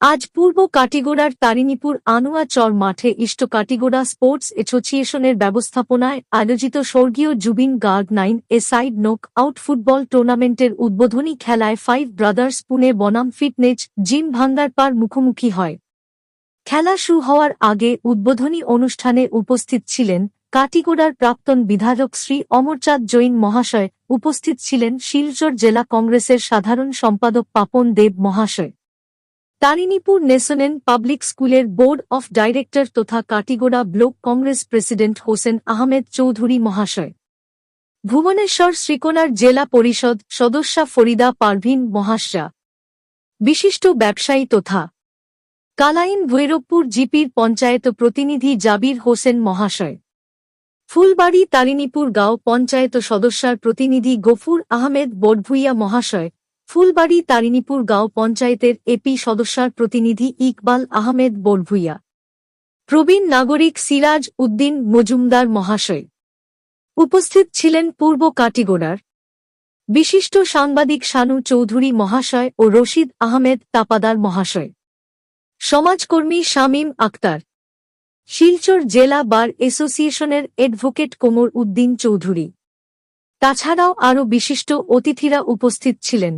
আজ পূর্ব কাটিগোড়ার তারিণীপুর আনুয়া চর মাঠে ইষ্ট কাটিগোড়া স্পোর্টস অ্যাসোসিয়েশনের ব্যবস্থাপনায় আয়োজিত স্বর্গীয় Zubeen Garg nine a side knock out football টুর্নামেন্টের উদ্বোধনী খেলায় ফাইভ ব্রাদার্স পুনে বনাম ফিটনেস জিম ভাঙ্গারপার মুখোমুখি হয়। খেলা শুরু হওয়ার আগে উদ্বোধনী অনুষ্ঠানে উপস্থিত ছিলেন কাটিগোড়ার প্রাক্তন বিধায়ক শ্রী অমরচাঁদ জৈন মহাশয়, উপস্থিত ছিলেন শিলচর জেলা কংগ্রেসের সাধারণ সম্পাদক পাপন দেব মহাশয়। তারিণীপুর নেশনেল পাবলিক স্কুলের বোর্ড অফ ডাইরেক্টর তথা কাটিগোড়া ব্লক কংগ্রেস প্রেসিডেন্ট হোসেন আহমেদ চৌধুরী মহাশয়। ভুবনেশ্বর শ্রীকোনার জেলা পরিষদ সদস্যা ফরিদা পারভিন মহাশয়া। বিশিষ্ট ব্যবসায়ী তথা কালাইন ভৈরবপুর জিপির পঞ্চায়েত প্রতিনিধি জাবির হোসেন মহাশয়। ফুলবাড়ি তারিণীপুর গাঁও পঞ্চায়েত সদস্যার প্রতিনিধি গফুর আহমেদ বড়ভুইয়া মহাশয়। ফুলবাড়ি তারিণীপুর গাঁও পঞ্চায়েতের এপি সদস্যার প্রতিনিধি ইকবাল আহমেদ বড়ভুইয়া প্রবীণ নাগরিক সিরাজ উদ্দিন মজুমদার মহাশয়। উপস্থিত ছিলেন পূর্ব কাটিগোড়ার বিশিষ্ট সাংবাদিক শানু চৌধুরী মহাশয় ও রশিদ আহমেদ তাপাদার মহাশয়। সমাজকর্মী শামীম আক্তার। শিলচর জেলা বার অ্যাসোসিয়েশনের অ্যাডভোকেট কোমর উদ্দিন চৌধুরী। তাছাড়াও আরও বিশিষ্ট অতিথিরা উপস্থিত ছিলেন।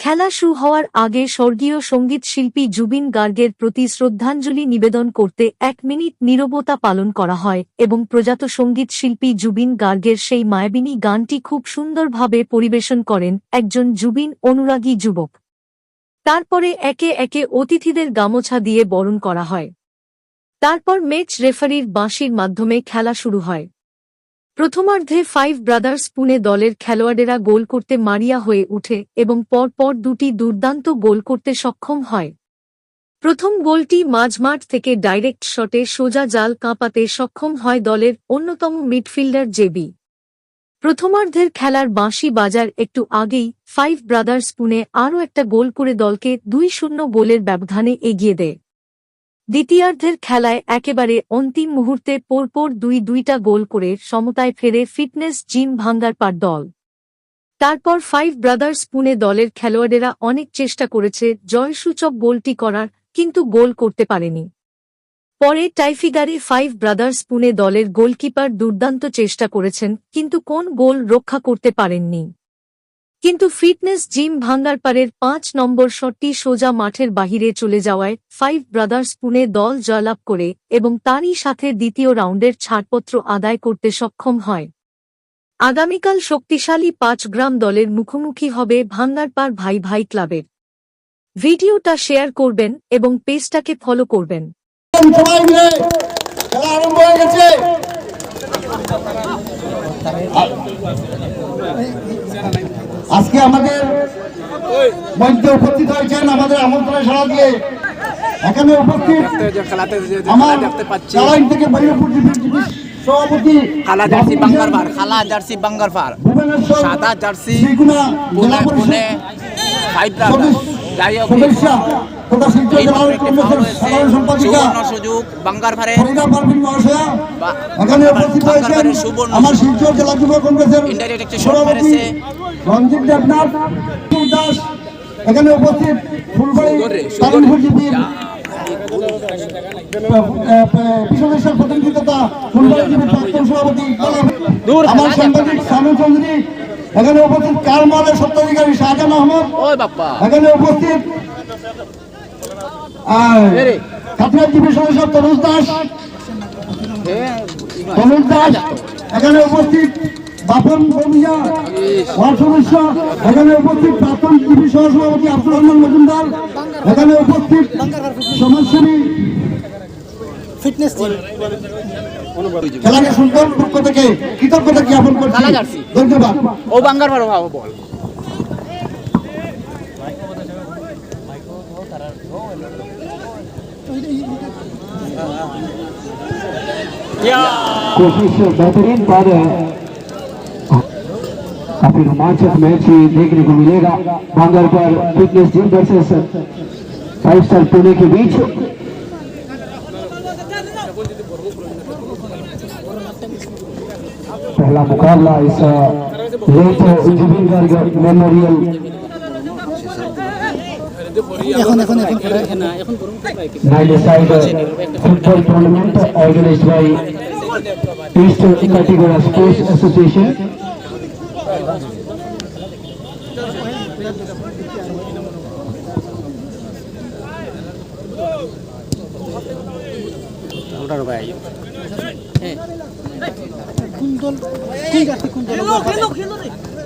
খেলা শুরু হওয়ার আগে স্বর্গীয় সংগীত শিল্পী জুবিন গার্গের প্রতি শ্রদ্ধাঞ্জলি নিবেদন করতে এক মিনিট নীরবতা পালন করা হয় এবং প্রজাত সংগীত শিল্পী জুবিন গার্গের সেই মায়াবিনী গানটি খুব সুন্দরভাবে পরিবেশন করেন একজন জুবিন অনুরাগী যুবক। তারপরে একে একে অতিথিদের গামোছা দিয়ে বরণ করা হয়। তারপর ম্যাচ রেফারির বাঁশির মাধ্যমে খেলা শুরু হয়। প্রথমার্ধে ফাইভ ব্রাদার্স পুনে দলের খেলোয়াড়েরা গোল করতে মারিয়া হয়ে উঠে এবং পরপর দুটি দুর্দান্ত গোল করতে সক্ষম হয়। প্রথম গোলটি মাঝমাঠ থেকে ডাইরেক্ট শটে সোজা জাল কাঁপাতে সক্ষম হয় দলের অন্যতম মিডফিল্ডার জেবি প্রথমার্ধের খেলার বাঁশি বাজার একটু আগেই ফাইভ ব্রাদার্স পুনে আরও একটা গোল করে দলকে দুই শূন্য গোলের ব্যবধানে এগিয়ে দেয়। দ্বিতীয়ার্ধের খেলায় একেবারে অন্তিম মুহূর্তে পরপর দুই দুইটা গোল করে সমতায় ফেরে ফিটনেস জিম ভাঙ্গার পার দল। তারপর ফাইভ ব্রাদার্স পুনে দলের খেলোয়াড়েরা অনেক চেষ্টা করেছে জয়সূচক গোলটি করার, কিন্তু গোল করতে পারেনি। পরে টাইফিগারে ফাইভ ব্রাদার্স পুনে দলের গোলকিপার দুর্দান্ত চেষ্টা করেছেন, কিন্তু কোন গোল রক্ষা করতে পারেননি। কিন্তু ফিটনেস জিম ভাঙ্গারপাড়ের পাঁচ নম্বর শটটি সোজা মাঠের বাহিরে চলে যাওয়ায় ফাইভ ব্রাদার্স পুনে দল জয়লাভ করে এবং তারই সাথে দ্বিতীয় রাউন্ডের ছাড়পত্র আদায় করতে সক্ষম হয়। আগামীকাল শক্তিশালী পাঁচ গ্রাম দলের মুখোমুখি হবে ভাঙ্গারপাড় ভাই ভাই ক্লাবের। ভিডিওটা শেয়ার করবেন এবং পেজটাকে ফলো করবেন। আজকে আমাদের মধ্যে উপস্থিত হয়েছেন আমাদের আমন্ত্রণে সাড়া দিয়ে এখানে উপস্থিত আমার চালাইন থেকে সভাপতি খালা জার্সি বাঙ্গার ফার খালা জার্সি বাঙ্গার ফার সাদা জার্সি পুনে পুনে ফাইভ তথা সাধারণ সম্পাদিকা সুযোগ বাঙ্গার ফরিদা পারভিন মহাশয়া এখানে উপস্থিত হয়েছেন আমার শিলচর জেলা যুব কংগ্রেসের Indirect একটি shot সভাপতি রঞ্জিত দেবনাথ দাস এখানে উপস্থিত ফুলবাড়ি সুন্দর রে, সুন্দর রে। তারিণপুর জিপির বিশ্বদেশের প্রতিনিধি তথা ফুলবাড়ি জিপির প্রাক্তন সভাপতি আমার সাংবাদিক সানু চৌধুরী এখানে উপস্থিত কারমালের এখানে উপস্থিত কাঠিয়া জিপি সদস্য তরুজ দাস। তনুজ দাস এখানে উপস্থিত বাপন বমিয়া ওয়ার্ড সদস্য এখানে উপস্থিত প্রাক্তন সহসভাপতি আব্দুর রহমান মজুমদার এখানে উপস্থিত সমাজসেবী খেলাকে সুন্দর পক্ষ থেকে কৃতজ্ঞতা জ্ঞাপন করছি। ধন্যবাদ। ও বাঙ্গার ভাবো বল। कोशिश बेहतरीन पर काफ़ी रोमांचक मैच ही देखने को मिलेगा। बांगर पर fitness team versus five star Pune के बीच। पहला मुकाबला इस late engineering memorial Nine side football tournament organized by East Katigora Sports Association.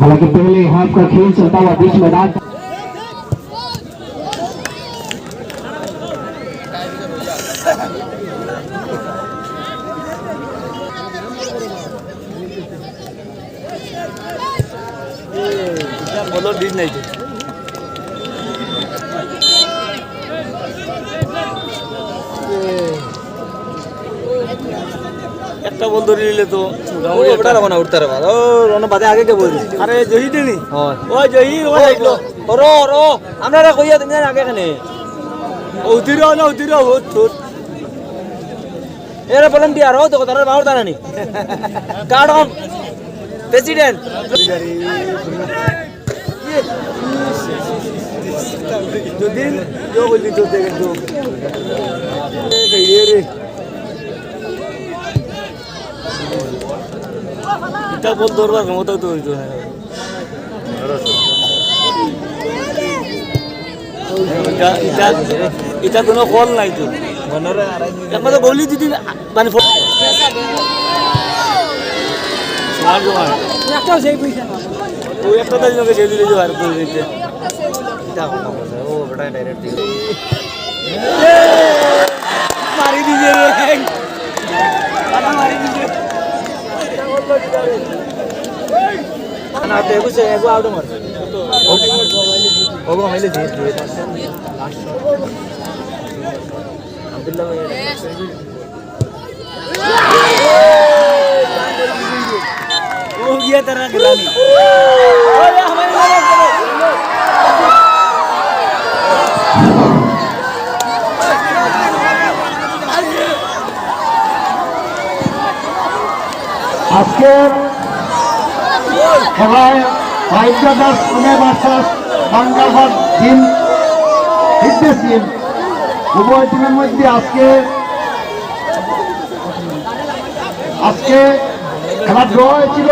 हालाँकि पहले हाफ़ का खेल चलता हुआ बीच मैदान একটা বল ধরে নিলে তো ওটা রকম না উঠতে পারবা ও রণ বাদে আগে কে বলি আরে জহি দেনি ও জহি ও লাগল ওরো ওরো আমরা রে কইয়া তুমি আগে কেনে উতির না উতির ও তোর এরা বলেন দি আর ও তো তার বাউর দাঁড়ানি কার্ড অন প্রেসিডেন্ট যদি যোগ লিখতে গেল এটা বল ধরবার ক্ষমতা তো হইতো না এটা এটা কোনো কল নাই তো। একমাত্র গলি দিদি মানে সমান সমান ওই একটা তাই লোকে সেই দিলে আর করে দিতে। ও বেটা ডাইরেক্ট মারি রে। মারি দিয়ে দিয়ে আব্দুল্লাহ ভাই ও গিয়া তারা গেলানি ওরে আমারে আজকে খেলায় ভাইকা Das Pune versus Bangalghat team fitness gym উভয় টিমের মধ্যে আজকে আজকে খেলা ড্র হয়েছিল